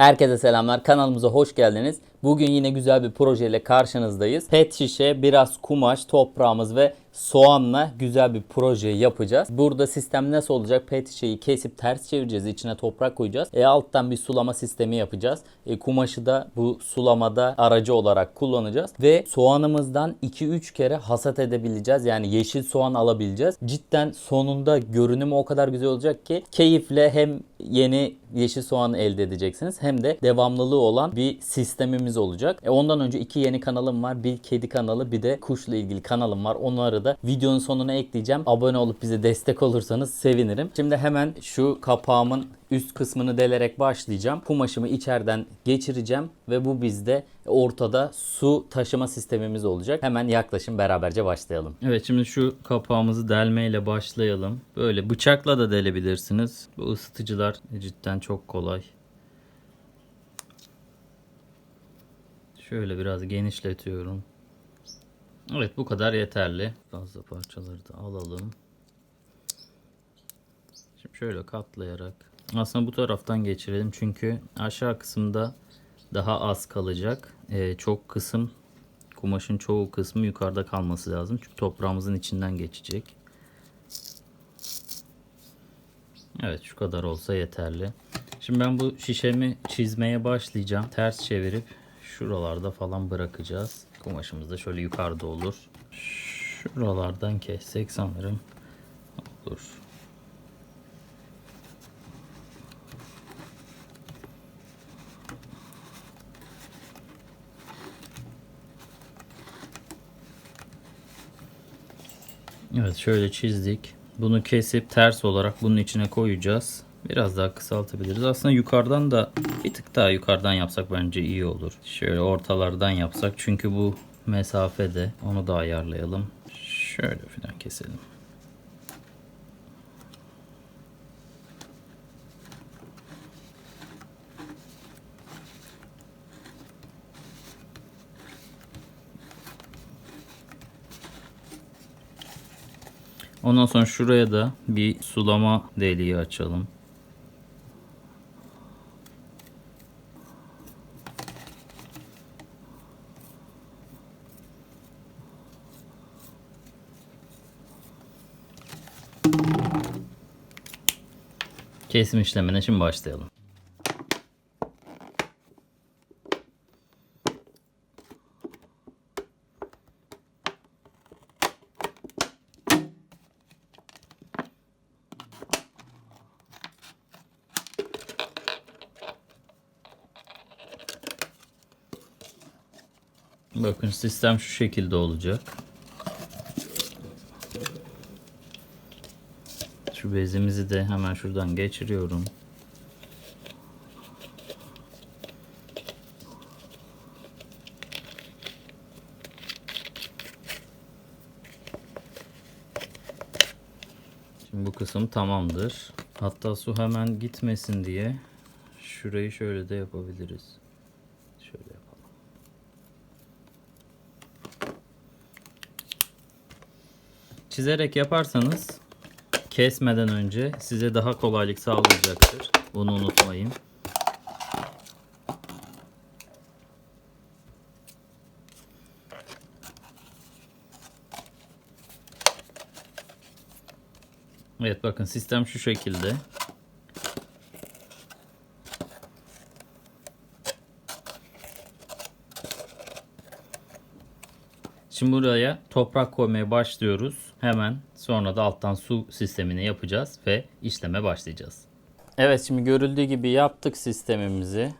Herkese selamlar. Kanalımıza hoş geldiniz. Bugün yine güzel bir projeyle karşınızdayız. Pet şişe, biraz kumaş, toprağımız ve soğanla güzel bir proje yapacağız. Burada sistem nasıl olacak? Pet şişeyi kesip ters çevireceğiz. içine toprak koyacağız. E, alttan bir sulama sistemi yapacağız. E, kumaşı da bu sulamada aracı olarak kullanacağız. Ve soğanımızdan 2-3 kere hasat edebileceğiz. Yani yeşil soğan alabileceğiz. Cidden sonunda görünümü o kadar güzel olacak ki keyifle hem yeni yeşil soğan elde edeceksiniz hem de devamlılığı olan bir sistemimiz olacak. E ondan önce iki yeni kanalım var. Bir kedi kanalı bir de kuşla ilgili kanalım var. Onları da videonun sonuna ekleyeceğim. Abone olup bize destek olursanız sevinirim. Şimdi hemen şu kapağımın üst kısmını delerek başlayacağım. Kumaşımı içeriden geçireceğim ve bu bizde ortada su taşıma sistemimiz olacak. Hemen yaklaşın beraberce başlayalım. Evet şimdi şu kapağımızı delmeyle başlayalım. Böyle bıçakla da delebilirsiniz. Bu ısıtıcılar cidden çok kolay. Şöyle biraz genişletiyorum. Evet bu kadar yeterli. Fazla parçaları da alalım. Şimdi şöyle katlayarak. Aslında bu taraftan geçirelim çünkü aşağı kısımda daha az kalacak. Ee, çok kısım kumaşın çoğu kısmı yukarıda kalması lazım. Çünkü toprağımızın içinden geçecek. Evet şu kadar olsa yeterli. Şimdi ben bu şişemi çizmeye başlayacağım. Ters çevirip şuralarda falan bırakacağız. Kumaşımız da şöyle yukarıda olur. Şuralardan kessek sanırım olur. Evet şöyle çizdik. Bunu kesip ters olarak bunun içine koyacağız. Biraz daha kısaltabiliriz. Aslında yukarıdan da bir tık daha yukarıdan yapsak bence iyi olur. Şöyle ortalardan yapsak. Çünkü bu mesafede onu da ayarlayalım. Şöyle falan keselim. Ondan sonra şuraya da bir sulama deliği açalım. Kesim işlemine şimdi başlayalım. Bakın sistem şu şekilde olacak. Bezimizi de hemen şuradan geçiriyorum. Şimdi bu kısım tamamdır. Hatta su hemen gitmesin diye şurayı şöyle de yapabiliriz. Şöyle yapalım. Çizerek yaparsanız kesmeden önce size daha kolaylık sağlayacaktır. Bunu unutmayın. Evet bakın sistem şu şekilde. Şimdi buraya toprak koymaya başlıyoruz. Hemen sonra da alttan su sistemini yapacağız ve işleme başlayacağız. Evet şimdi görüldüğü gibi yaptık sistemimizi.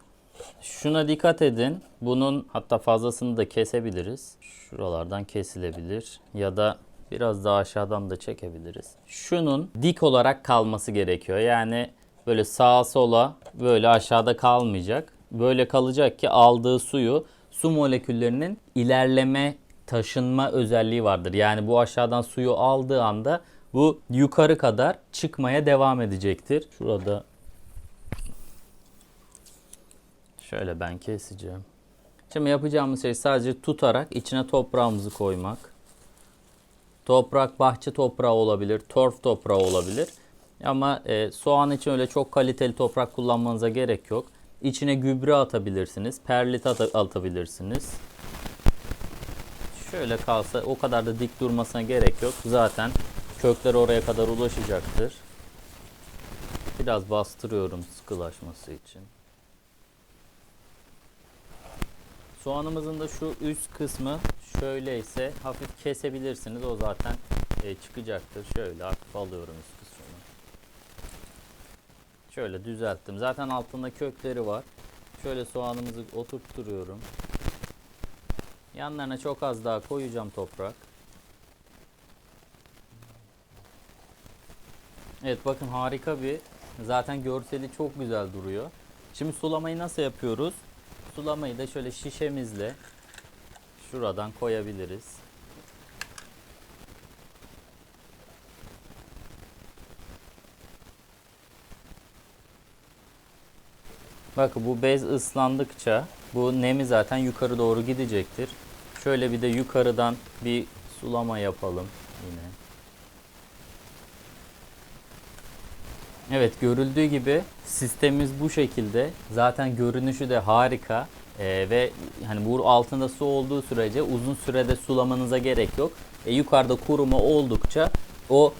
Şuna dikkat edin. Bunun hatta fazlasını da kesebiliriz. Şuralardan kesilebilir ya da biraz daha aşağıdan da çekebiliriz. Şunun dik olarak kalması gerekiyor. Yani böyle sağa sola böyle aşağıda kalmayacak. Böyle kalacak ki aldığı suyu su moleküllerinin ilerleme taşınma özelliği vardır. Yani bu aşağıdan suyu aldığı anda bu yukarı kadar çıkmaya devam edecektir. Şurada şöyle ben keseceğim. Şimdi yapacağımız şey sadece tutarak içine toprağımızı koymak. Toprak bahçe toprağı olabilir, torf toprağı olabilir. Ama e, soğan için öyle çok kaliteli toprak kullanmanıza gerek yok. İçine gübre atabilirsiniz. Perlit ata- atabilirsiniz. Şöyle kalsa o kadar da dik durmasına gerek yok. Zaten kökler oraya kadar ulaşacaktır. Biraz bastırıyorum sıkılaşması için. Soğanımızın da şu üst kısmı şöyleyse hafif kesebilirsiniz. O zaten e, çıkacaktır. Şöyle hafif alıyorum üst kısmını. Şöyle düzelttim. Zaten altında kökleri var. Şöyle soğanımızı oturtturuyorum. Yanlarına çok az daha koyacağım toprak. Evet bakın harika bir zaten görseli çok güzel duruyor. Şimdi sulamayı nasıl yapıyoruz? Sulamayı da şöyle şişemizle şuradan koyabiliriz. Bakın bu bez ıslandıkça bu nemi zaten yukarı doğru gidecektir. Şöyle bir de yukarıdan bir sulama yapalım yine. Evet görüldüğü gibi sistemimiz bu şekilde. Zaten görünüşü de harika. Ee, ve hani bu altında su olduğu sürece uzun sürede sulamanıza gerek yok. E, yukarıda kuruma oldukça o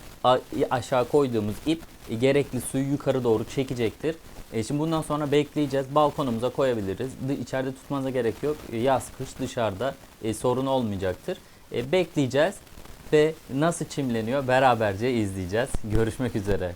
aşağı koyduğumuz ip gerekli suyu yukarı doğru çekecektir. E, şimdi bundan sonra bekleyeceğiz. Balkonumuza koyabiliriz. İçeride tutmanıza gerek yok. E, yaz kış dışarıda e, sorun olmayacaktır. E, bekleyeceğiz ve nasıl çimleniyor beraberce izleyeceğiz. Görüşmek üzere.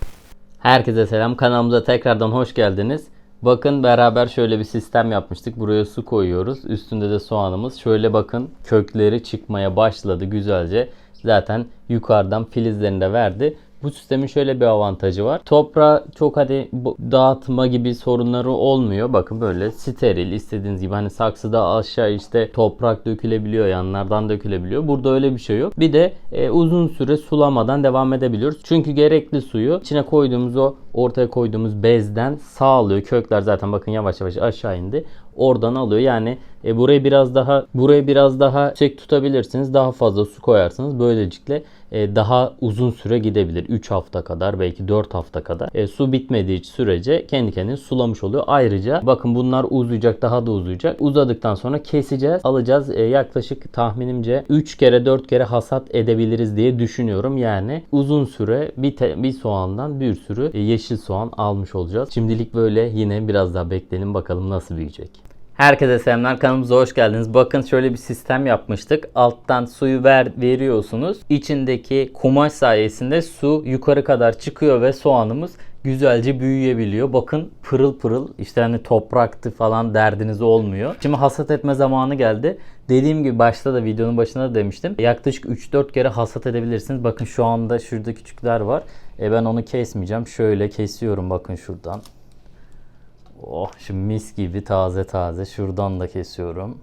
Herkese selam. Kanalımıza tekrardan hoş geldiniz. Bakın beraber şöyle bir sistem yapmıştık. Buraya su koyuyoruz. Üstünde de soğanımız. Şöyle bakın kökleri çıkmaya başladı güzelce. Zaten yukarıdan filizlerini de verdi. Bu sistemin şöyle bir avantajı var. Toprağa çok hadi bu- dağıtma gibi sorunları olmuyor. Bakın böyle steril istediğiniz gibi hani saksıda aşağı işte toprak dökülebiliyor yanlardan dökülebiliyor. Burada öyle bir şey yok. Bir de e, uzun süre sulamadan devam edebiliyoruz. Çünkü gerekli suyu içine koyduğumuz o ortaya koyduğumuz bezden sağlıyor. Kökler zaten bakın yavaş yavaş aşağı indi. Oradan alıyor. Yani e, burayı biraz daha burayı biraz daha yüksek tutabilirsiniz. Daha fazla su koyarsınız. Böylelikle daha uzun süre gidebilir. 3 hafta kadar belki 4 hafta kadar. E, su bitmediği sürece kendi kendini sulamış oluyor. Ayrıca bakın bunlar uzayacak daha da uzayacak. Uzadıktan sonra keseceğiz. Alacağız. E, yaklaşık tahminimce 3 kere 4 kere hasat edebiliriz diye düşünüyorum. Yani uzun süre bir, te- bir soğandan bir sürü e, yeşil soğan almış olacağız. Şimdilik böyle yine biraz daha bekleyelim bakalım nasıl büyüyecek. Herkese selamlar kanalımıza hoş geldiniz. Bakın şöyle bir sistem yapmıştık. Alttan suyu ver veriyorsunuz. İçindeki kumaş sayesinde su yukarı kadar çıkıyor ve soğanımız güzelce büyüyebiliyor. Bakın pırıl pırıl işte hani topraktı falan derdiniz olmuyor. Şimdi hasat etme zamanı geldi. Dediğim gibi başta da videonun başında da demiştim. Yaklaşık 3-4 kere hasat edebilirsiniz. Bakın şu anda şurada küçükler var. E ben onu kesmeyeceğim. Şöyle kesiyorum bakın şuradan. Oh şimdi mis gibi taze taze. Şuradan da kesiyorum.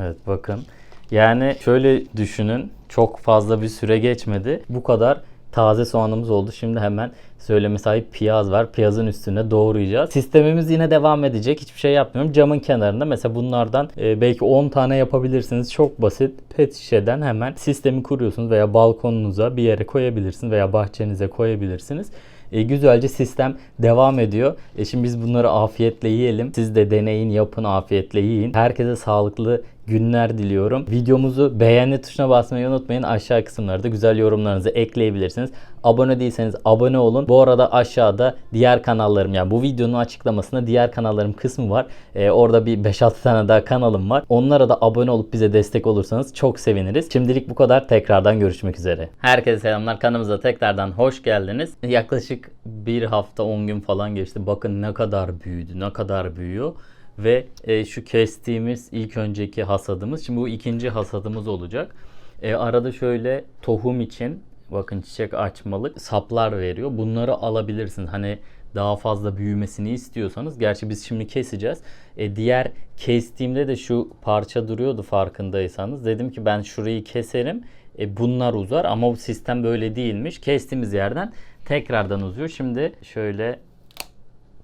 Evet bakın. Yani şöyle düşünün. Çok fazla bir süre geçmedi. Bu kadar taze soğanımız oldu. Şimdi hemen söyleme sahip piyaz var. Piyazın üstüne doğrayacağız. Sistemimiz yine devam edecek. Hiçbir şey yapmıyorum. Camın kenarında mesela bunlardan e, belki 10 tane yapabilirsiniz. Çok basit. Pet şişeden hemen sistemi kuruyorsunuz veya balkonunuza bir yere koyabilirsiniz veya bahçenize koyabilirsiniz. E, güzelce sistem devam ediyor. E, şimdi biz bunları afiyetle yiyelim. Siz de deneyin, yapın, afiyetle yiyin. Herkese sağlıklı günler diliyorum. Videomuzu beğeni tuşuna basmayı unutmayın. Aşağı kısımlarda güzel yorumlarınızı ekleyebilirsiniz. Abone değilseniz abone olun. Bu arada aşağıda diğer kanallarım yani bu videonun açıklamasında diğer kanallarım kısmı var. E, orada bir 5-6 tane daha kanalım var. Onlara da abone olup bize destek olursanız çok seviniriz. Şimdilik bu kadar. Tekrardan görüşmek üzere. Herkese selamlar. Kanalımıza tekrardan hoş geldiniz. Yaklaşık bir hafta 10 gün falan geçti. Bakın ne kadar büyüdü, ne kadar büyüyor. Ve e, şu kestiğimiz ilk önceki hasadımız. Şimdi bu ikinci hasadımız olacak. E, arada şöyle tohum için bakın çiçek açmalık saplar veriyor. Bunları alabilirsiniz. Hani daha fazla büyümesini istiyorsanız. Gerçi biz şimdi keseceğiz. E, diğer kestiğimde de şu parça duruyordu farkındaysanız. Dedim ki ben şurayı keserim. E, bunlar uzar ama bu sistem böyle değilmiş. Kestiğimiz yerden tekrardan uzuyor. Şimdi şöyle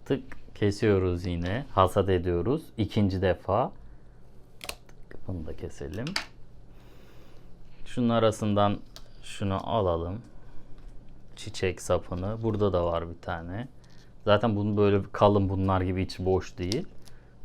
tık kesiyoruz yine. Hasat ediyoruz. ikinci defa. Bunu da keselim. Şunun arasından şunu alalım. Çiçek sapını. Burada da var bir tane. Zaten bunu böyle kalın bunlar gibi içi boş değil.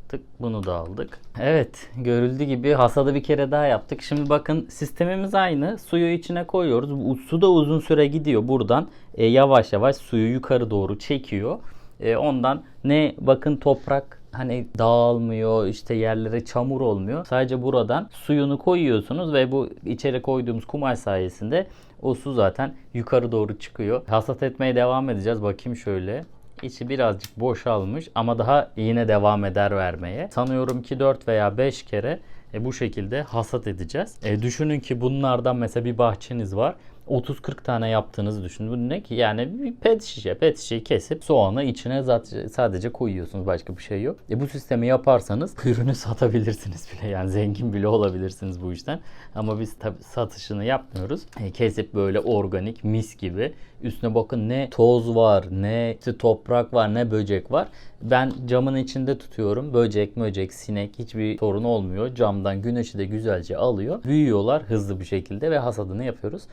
Tık bunu da aldık. Evet görüldüğü gibi hasadı bir kere daha yaptık. Şimdi bakın sistemimiz aynı. Suyu içine koyuyoruz. Su da uzun süre gidiyor buradan. e, yavaş yavaş suyu yukarı doğru çekiyor. E, ondan ne bakın toprak hani dağılmıyor işte yerlere çamur olmuyor. Sadece buradan suyunu koyuyorsunuz ve bu içeri koyduğumuz kumaş sayesinde o su zaten yukarı doğru çıkıyor. Hasat etmeye devam edeceğiz. Bakayım şöyle. İçi birazcık boşalmış ama daha yine devam eder vermeye. Sanıyorum ki 4 veya 5 kere e, bu şekilde hasat edeceğiz. E, düşünün ki bunlardan mesela bir bahçeniz var. 30-40 tane yaptığınızı düşünün. Bu ne ki? Yani bir pet şişe. Pet şişeyi kesip soğanı içine sadece koyuyorsunuz. Başka bir şey yok. E bu sistemi yaparsanız ürünü satabilirsiniz bile. Yani zengin bile olabilirsiniz bu işten. Ama biz tabii satışını yapmıyoruz. E, kesip böyle organik mis gibi. Üstüne bakın ne toz var, ne toprak var, ne böcek var. Ben camın içinde tutuyorum. Böcek, möcek, sinek hiçbir sorun olmuyor. Camdan güneşi de güzelce alıyor. Büyüyorlar hızlı bir şekilde ve hasadını yapıyoruz.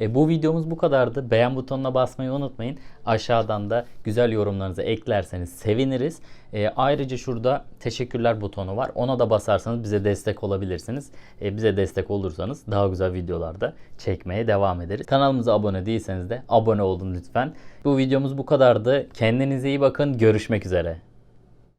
E, bu videomuz bu kadardı. Beğen butonuna basmayı unutmayın. Aşağıdan da güzel yorumlarınızı eklerseniz seviniriz. E, ayrıca şurada teşekkürler butonu var. Ona da basarsanız bize destek olabilirsiniz. E, bize destek olursanız daha güzel videolarda çekmeye devam ederiz. Kanalımıza abone değilseniz de abone olun lütfen. Bu videomuz bu kadardı. Kendinize iyi bakın. Görüşmek üzere.